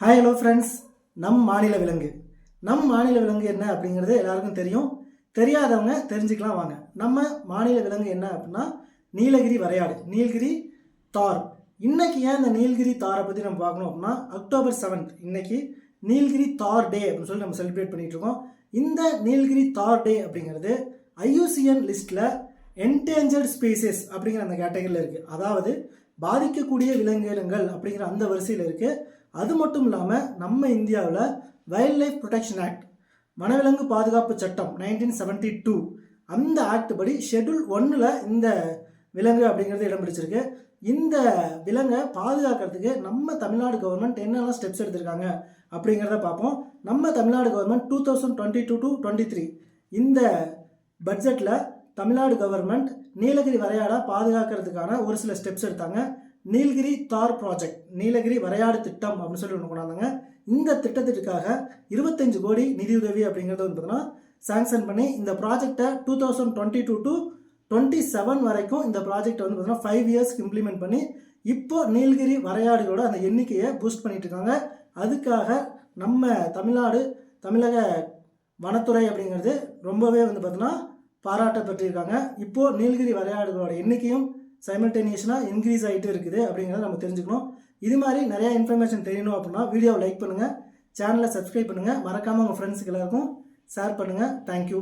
Hi hello friends நம் மாநில விலங்கு. நம் மாநில விலங்கு என்ன அப்படிங்கிறது எல்லாருக்கும் தெரியும். தெரியாதவங்க தெரிஞ்சுக்கலாம் வாங்க. நம்ம மாநில விலங்கு என்ன அப்படின்னா நீலகிரி வரையாடு. நீலகிரி தார். இன்னைக்கு ஏன் இந்த நீலகிரி தாரை பற்றி நம்ம பார்க்கணும் அப்படின்னா அக்டோபர் செவன்த் இன்னைக்கு நீலகிரி தார் டே அப்படின்னு சொல்லி நம்ம செலிப்ரேட் பண்ணிட்டு இருக்கோம். இந்த நீலகிரி தார் டே அப்படிங்கிறது ஐயூசிஎன் லிஸ்ட்டில் என்டேஞ்சர்ட் ஸ்பீசிஸ் அப்படிங்கிற அந்த கேட்டகரியில் இருக்குது அதாவது பாதிக்கக்கூடிய விலங்குகள் அப்படிங்கிற அந்த வரிசையில் இருக்குது அது மட்டும் இல்லாமல் நம்ம இந்தியாவில் வைல்ட் லைஃப் ப்ரொடெக்ஷன் ஆக்ட் வனவிலங்கு பாதுகாப்பு சட்டம் நைன்டீன் செவன்ட்டி டூ அந்த ஆக்ட் படி ஷெட்யூல் ஒன்றில் இந்த விலங்கு அப்படிங்கிறது இடம் பிடிச்சிருக்கு. இந்த விலங்கை பாதுகாக்கிறதுக்கு நம்ம தமிழ்நாடு கவர்மெண்ட் என்னெல்லாம் ஸ்டெப்ஸ் எடுத்திருக்காங்க அப்படிங்கிறத பார்ப்போம். நம்ம Tamil Nadu government two thousand twenty two to twenty three இந்த பட்ஜெட்டில் தமிழ்நாடு கவர்மெண்ட் நீலகிரி வரையாடை பாதுகாக்கிறதுக்கான ஒரு சில ஸ்டெப்ஸ் எடுத்தாங்க. நீலகிரி தார் ப்ராஜெக்ட் நீலகிரி வரையாடு திட்டம் அப்படின்னு சொல்லி ஒன்று கொண்டாந்தாங்க. இந்த திட்டத்திற்காக இருபத்தஞ்சு கோடி நிதியுதவி அப்படிங்கிறது வந்து பார்த்தீங்கன்னா சாங்ஷன் பண்ணி இந்த ப்ராஜெக்டை two thousand twenty two to twenty seven வரைக்கும் இந்த ப்ராஜெக்ட் வந்து பார்த்தீங்கன்னா ஃபைவ் இயர்ஸ்க்கு இம்ப்ளிமெண்ட் பண்ணி இப்போ நீலகிரி வரையாடுகளோட அந்த எண்ணிக்கையை பூஸ்ட் பண்ணிட்டு இருக்காங்க. அதுக்காக நம்ம தமிழ்நாடு தமிழக வனத்துறை அப்படிங்கிறது ரொம்பவே வந்து பார்த்தீங்கன்னா பாராட்ட பெற்றிருக்காங்க இப்போது நீலகிரி வரையாடுகளோட எண்ணிக்கையும் சைமல்டேனியஸாக இன்க்ரீஸ் ஆகிட்டு இருக்குது அப்படிங்கிறத நம்ம தெரிஞ்சுக்கணும். இது மாதிரி நிறையா இன்ஃபர்மேஷன் தெரியணும் அப்படின்னா வீடியோவை லைக் பண்ணுங்கள் சேனலை சப்ஸ்கிரைப் பண்ணுங்கள் மறக்காமல் உங்கள் ஃப்ரெண்ட்ஸுக்கு எல்லாருக்கும் ஷேர் பண்ணுங்கள் தேங்க்யூ